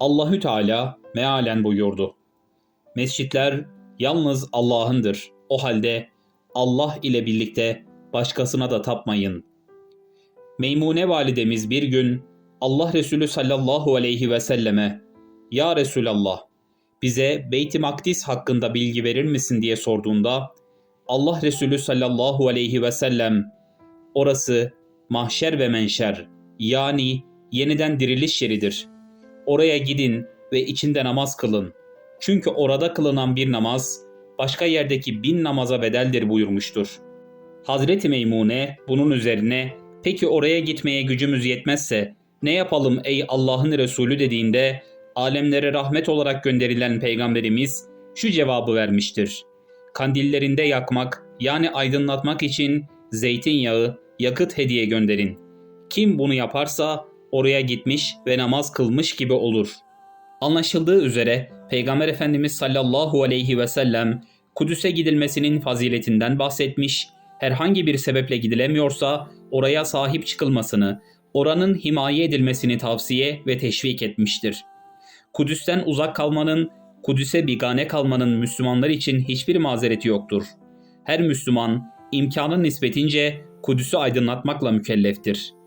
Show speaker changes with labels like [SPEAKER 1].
[SPEAKER 1] Allahü Teala mealen buyurdu. Mescitler yalnız Allah'ındır. O halde Allah ile birlikte başkasına da tapmayın. Meymune validemiz bir gün Allah Resulü sallallahu aleyhi ve selleme Ya Resulallah bize Beyt-i Makdis hakkında bilgi verir misin diye sorduğunda Allah Resulü sallallahu aleyhi ve sellem orası mahşer ve menşer yani yeniden diriliş yeridir. Oraya gidin ve içinde namaz kılın. Çünkü orada kılınan bir namaz başka yerdeki bin namaza bedeldir buyurmuştur. Hazreti Meymune bunun üzerine peki oraya gitmeye gücümüz yetmezse ne yapalım ey Allah'ın Resulü dediğinde alemlere rahmet olarak gönderilen peygamberimiz şu cevabı vermiştir. Kandillerinde yakmak yani aydınlatmak için zeytinyağı, yakıt hediye gönderin. Kim bunu yaparsa oraya gitmiş ve namaz kılmış gibi olur. Anlaşıldığı üzere Peygamber Efendimiz sallallahu aleyhi ve sellem Kudüs'e gidilmesinin faziletinden bahsetmiş, herhangi bir sebeple gidilemiyorsa oraya sahip çıkılmasını, oranın himaye edilmesini tavsiye ve teşvik etmiştir. Kudüs'ten uzak kalmanın, Kudüs'e bigane kalmanın Müslümanlar için hiçbir mazereti yoktur. Her Müslüman imkanın nispetince Kudüs'ü aydınlatmakla mükelleftir.